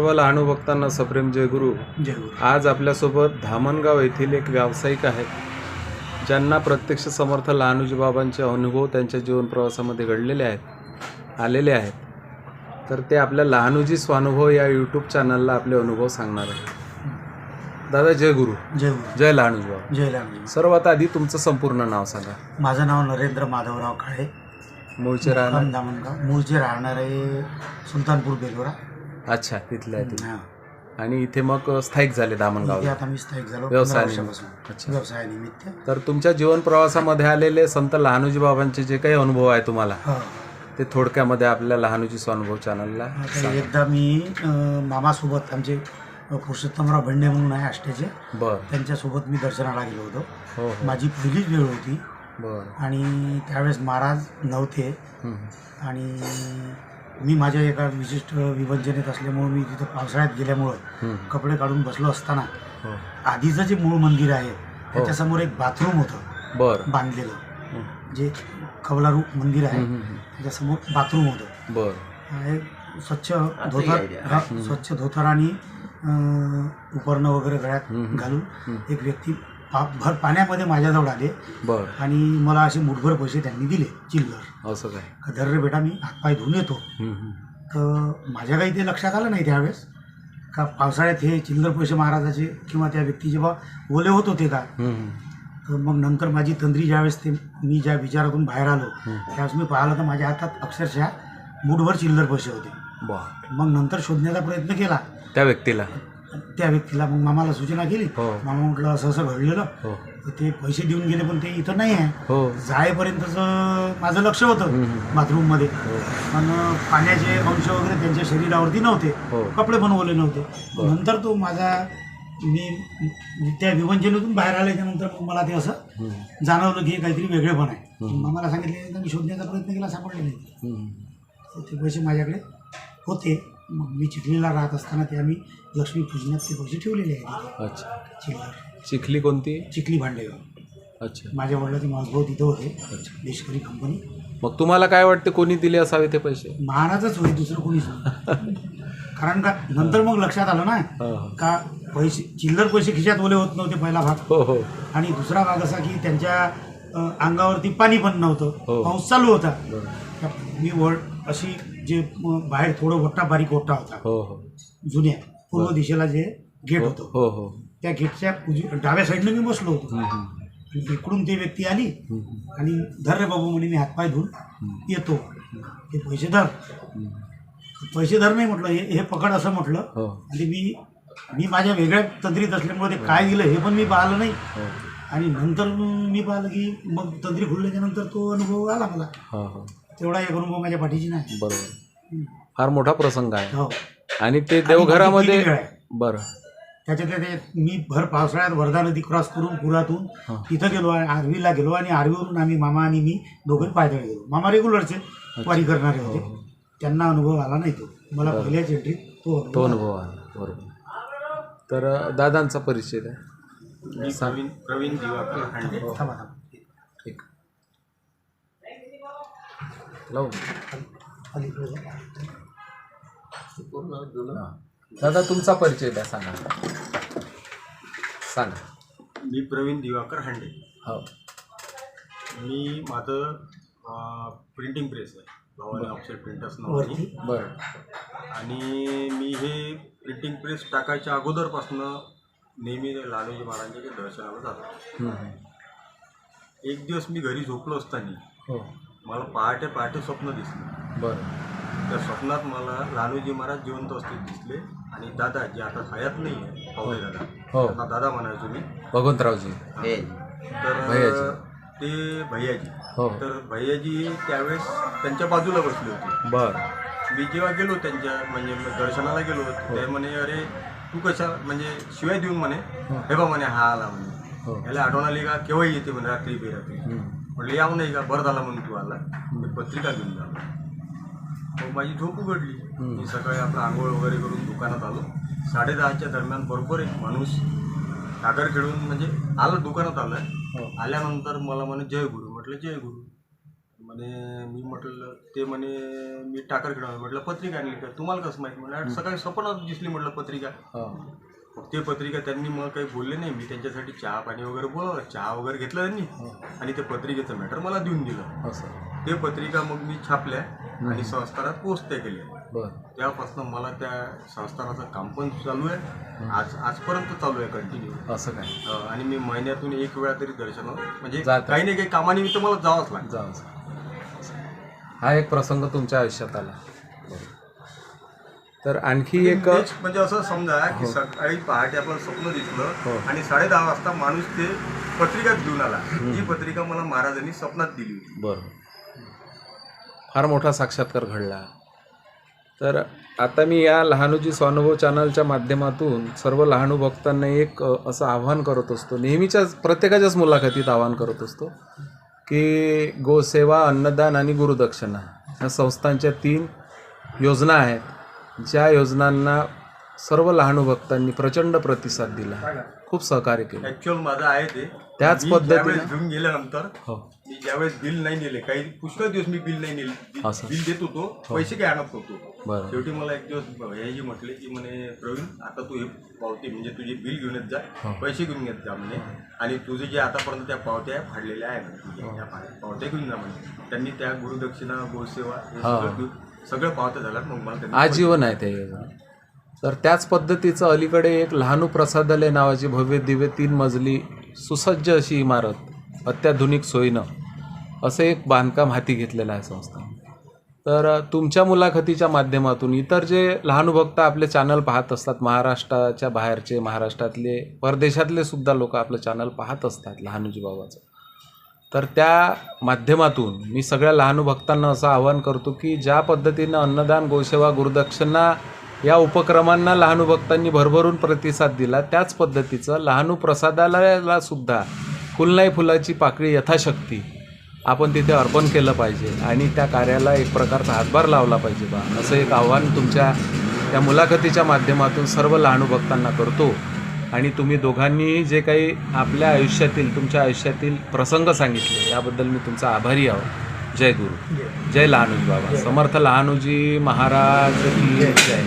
लहानू भक्तांना सप्रेम जयगुरु जय गुरु. आज आपल्यासोबत धामणगाव येथील एक व्यावसायिक आहेत. ज्यांना प्रत्यक्ष समर्थ लहानूजी बाबांचे अनुभव त्यांच्या जीवन प्रवासामध्ये घडलेले आहेत आलेले आहेत. तर ते आपल्या लहानूजी स्वानुभव या यूट्यूब चॅनलला आपले अनुभव सांगणार आहेत. दादा जय गुरु. जय गुरु. जय लहानूजी बाबा. जय लालजी सर्वात आधी तुमचं संपूर्ण नाव सांगा. माझं नाव नरेंद्र माधवराव काळे. मूळचे राहणार? मूळचे राहणारे सुलतानपूर बेलोरा अच्छा तिथले आहे ते हा. आणि इथे मग स्थायिक झाले इथे दामणगाव आता मी स्थायिक झालो व्यवसायानिमित्त. पंधरा वर्षापासून अच्छा. व्यवसायानिमित्त तर तुमच्या जीवन प्रवासामध्ये आलेले संत लहानूजी बाबांचे जे काही अनुभव आहे तुम्हाला हो. ते थोडक्यामध्ये आपल्या लहानूजी स्वानुभव चॅनलला आता एकदा मी अं, मामासोबत आमचे अं, पुरुषोत्तमराव भेंडे म्हणून आहे आष्टेचे. बर. त्यांच्यासोबत मी दर्शनाला गेलो होतो. हो हो. माझी पहिलीच वेळ होती. बर. आणि त्यावेळेस महाराज नव्हते. हम्म. आणि मी माझ्या एका विशिष्ट विवंचनेत असल्यामुळं मी तिथं पावसाळ्यात गेल्यामुळं. कपडे काढून बसलो असताना हो. आधीचं जे मूळ मंदिर आहे त्याच्यासमोर एक बाथरूम होतं बर. बांधलेलं. जे कवलारू मंदिर आहे त्याच्यासमोर बाथरूम होतं. बर. स्वच्छ धोतर हा, स्वच्छ धोतर आणि उपरणं वगैरे गळ्यात. घालून. एक व्यक्ती भर पाण्यामध्ये माझ्याजवळ आले. बर. आणि मला असे मुठभर पैसे त्यांनी दिले चिल्लर. असं काय? का धर रे बेटा मी हातपाय धुवून येतो. हम्म, हम्म. तर माझ्या काही ते लक्षात आलं नाही त्यावेळेस? का पावसाळ्यात हे चिल्लर पैसे महाराजाचे किंवा त्या व्यक्तीचे बा ओले होत होते का हम्म, तर मग नंतर माझी तंद्री ज्यावेळेस ते मी ज्या विचारातून बाहेर आलो हम्म. त्यावेळेस मी पाहिलं तर माझ्या हातात अक्षरशः मुठभर चिल्लर पैसे होते. बर मग नंतर शोधण्याचा प्रयत्न केला. त्या व्यक्तीला? त्या व्यक्तीला मग मामाला सूचना केली. हो. मामा म्हटलं असं असं घडलेलं. हो. तर ते पैसे देऊन गेले पण ते इथं नाही आहे. हो. जायपर्यंतचं माझं लक्ष होतं. बाथरूममध्ये. हो. पण पाण्याचे अंश वगैरे त्यांच्या शरीरावरती नव्हते. हो. कपडे पण ओले नव्हते. नंतर तो माझा मी त्या विवंचनेतून बाहेर आल्याच्यानंतर मग मला ते असं जाणवलं की हे काहीतरी वेगळेपण आहे. हम्म. मग मला सांगितलं मी शोधण्याचा प्रयत्न केला सापडले नाही. तर ते पैसे माझ्याकडे होते. मग मी चिखलीला राहत असताना ते आम्ही लक्ष्मी पूजनात ते पैसे ठेवलेले आहेत अच्छा. चिल्लर चिखली कोणती? चिखली भांडेगाव. अच्छा. माझ्या वडिलाचे माझभाऊ तिथं होते. अच्छा. देशकरी कंपनी मग तुम्हाला काय वाटते कोणी दिले असावे ते पैसे? महाराजच होते दुसरं कोणीच नाही. कारण का नंतर मग लक्षात आलं ना हो हो. का पैसे चिल्लर पैसे खिशात ओले होत नव्हते पहिला भाग. हो हो. आणि दुसरा भाग असा की त्यांच्या अ, अंगावरती पाणी पण नव्हतं. हो. पाऊस चालू होता. बरं. त्या- मी वर अशी जे बाहेर थोडं वट्टा बारीक ओटा होता. हो हो. जुन्या पूर्व. दिशेला जे गेट हो होतं. हो हो. त्या गेटच्या उजवी डाव्या साईडनं मी बसलो होतो. हम्म, हम्म, आणि इकडून ती व्यक्ती आली. हम्म, आणि धर रे बाबू म्हणे मी हातपाय धुवून येतो. ते पैसे धर. हम्म. पैसे धर नाही म्हटलं हे हे पकड असं म्हटलं. हो. आणि मी मी माझ्या वेगळ्या तंद्रीत असल्यामुळे ते काय दिलं हे पण मी पाहिलं नाही. हो. आणि नंतर मी पाहिलं की मग तंद्री खुलल्याच्या नंतर तो अनुभव आला मला. हो हो. तेवढा एक अनुभव माझ्या पाठीची नाही. बरोबर. फार मोठा प्रसंग आहे. हो. आणि ते देवघरामध्ये किती वेळ आहे? बरं. त्याच्यातले ते मी भर पावसाळ्यात वर्धा नदी क्रॉस करून पुरातून हा. तिथं गेलो आणि आर्वीला गेलो आणि आर्वीवरून आम्ही मामा आणि मी दोघे पायदळ गेलो. मामा रेग्युलरचे वारी करणारे होते. हो, हो. त्यांना अनुभव आला नाही तो. मला पहिल्याच एंट्रीत तो तो अनुभव अनुभव आहे बरोबर. तर अ, दादांचा परिचय द्या. मी प्रवीण प्रवीण दिवाकर हांडे. आला. थांबा थांबा एक दादा तुमचा परिचय द्या सांगा. सांगा. मी प्रवीण दिवाकर हांडे. हो. मी माझं प्रिंटिंग प्रेस आहे. भवानी ऑफसेट प्रिंटर्स वरती. बरं. आणि मी हे प्रिंटिंग प्रेस टाकायच्या अगोदरपासनं नेहमी लालूजी महाराजांच्या दर्शनाला जातो हम्म. एक दिवस मी घरी झोपलो असताना हो. मला पहाटे पहाटे स्वप्न दिसलं. बरं. त्या स्वप्नात मला लालूजी महाराज जिवंत असते दिसले आणि दादा जे आता हयात नाही आहे पावले दादा. हो. त्यांना दादा म्हणायचो मी भगवंतरावजी. तर भैयाजी. ते भैयाजी. हो. तर भैयाजी त्यावेळेस त्यांच्या बाजूला बसले होते. बरं. मी जेव्हा गेलो त्यांच्या म्हणजे दर्शनाला गेलो ते म्हणे अरे तू कशा म्हणजे शिवाय देऊन म्हणे हे. बा म्हणे हा आला म्हणे. हो. याला आठवण आली का? केव्हाही येते म्हणे रात्री बेरात्री. हम्म. म्हटलं यावं नाही का बरं झाला म्हणून तू आला. मी पत्रिका घेऊन जा मग माझी झोप उघडली. मी सकाळी आपलं आंघोळ वगैरे करून दुकानात आलो. साडेदहाच्या दरम्यान बरोबर एक माणूस सागर खेळून म्हणजे आलं दुकानात आलं. हो. आल्यानंतर मला म्हणे जय गुरु. म्हटलं जय गुरु. म्हणे मी म्हटलं ते म्हणे मी टाकर खेळणार म्हटलं पत्रिका आणली का? तुम्हाला कसं माहिती? म्हटलं सकाळी स्वप्नात दिसली म्हटलं पत्रिका. ते पत्रिका त्यांनी मग काही बोलले नाही. मी त्यांच्यासाठी चहा पाणी वगैरे बोलावलं. चहा वगैरे घेतलं त्यांनी. आणि ते पत्रिकेचं मॅटर मला देऊन दिलं. असं. ते पत्रिका मग मी छापल्या आणि संस्थानात पोचत्या केल्या बर. तेव्हापासून मला त्या संस्थानाचं काम पण चालू आहे. आज आजपर्यंत चालू आहे कंटिन्यू असं काय? आणि मी महिन्यातून एक वेळा तरी दर्शन म्हणजे. काही नाही काही कामानिमित्त मला जावंच लागतं. जाऊ हा एक प्रसंग तुमच्या आयुष्यात आला. तर आणखी एक तेच म्हणजे असं समजा की सकाळी पहाटे आपलं स्वप्न हो. दिसलं आणि साडे दहा वाजता माणूस ते पत्रिका घेऊन आला. ही पत्रिका मला महाराजांनी स्वप्नात दिली होती. बरं फार मोठा साक्षात्कार घडला. तर आता मी या लहानूजी स्वानुभव चॅनलच्या माध्यमातून सर्व लहानू भक्तांना एक असं आव्हान करत असतो. नेहमीच्याच प्रत्येकाच्याच मुलाखतीत आव्हान करत असतो की गोसेवा अन्नदान आणि गुरुदक्षिणा ह्या संस्थांच्या तीन योजना आहेत. ज्या योजनांना सर्व लहानू भक्तांनी प्रचंड प्रतिसाद दिला. खूप सहकार्य केलं. ऍक्च्युअल माझं आहे ते. त्याच पद्धतीनं- घेऊन गेल्यानंतर हो. मी ज्यावेळेस बिल नाही नेले काही पुष्कळ दिवस मी बिल नाही नेले. असं. बिल देत होतो पैसे काय आणत होतो बरं. शेवटी मला एक दिवस हे जी म्हटले की म्हणे प्रवीण आता तू हे पावती म्हणजे तुझे बिल घेऊन येत जा पैसे घेऊन येत जा म्हणे. आणि तुझे जे आतापर्यंत त्या पावत्या फाडलेल्या आहे म्हणे तुझ्या, त्या पा- पावत्या घेऊन जा म्हणे. त्यांनी त्या गुरुदक्षिणा गोसेवा हे हा. सगळं घेऊन- सगळं पावत्या मग मला त्यांनी आजीवन आहे ते. तर त्याच पद्धतीचं अलीकडे एक लहानू प्रसादालय नावाची भव्य दिव्य तीन मजली सुसज्ज अशी इमारत अत्याधुनिक सोयीनं असं एक बांधकाम हाती घेतलेलं आहे संस्था. तर अ, तुमच्या मुलाखतीच्या माध्यमातून इतर जे लहानू भक्त आपले चॅनल पाहत असतात महाराष्ट्राच्या बाहेरचे महाराष्ट्रातले परदेशातले सुद्धा लोक आपलं चॅनल पाहत असतात लहानूजी बाबाचं. तर त्या माध्यमातून मी सगळ्या लहानू भक्तांना असं आवाहन करतो की ज्या पद्धतीनं अन्नदान गोसेवा गुरुदक्षिणा या उपक्रमांना लहानू भक्तांनी भरभरून प्रतिसाद दिला त्याच पद्धतीचं लहानू प्रसादालयाला सुद्धा फुलनाई फुलाची पाकळी यथाशक्ती आपण तिथे अर्पण केलं पाहिजे आणि त्या कार्याला एक प्रकारचा हातभार लावला पाहिजे बा. असं एक आव्हान तुमच्या त्या मुलाखतीच्या माध्यमातून सर्व लहानू भक्तांना करतो. आणि तुम्ही दोघांनीही जे काही आपल्या आयुष्यातील तुमच्या आयुष्यातील प्रसंग सांगितले याबद्दल मी तुमचा आभारी आहोत जय गुरु. जय लहानूजी बाबा. समर्थ लहानूजी महाराज की जय.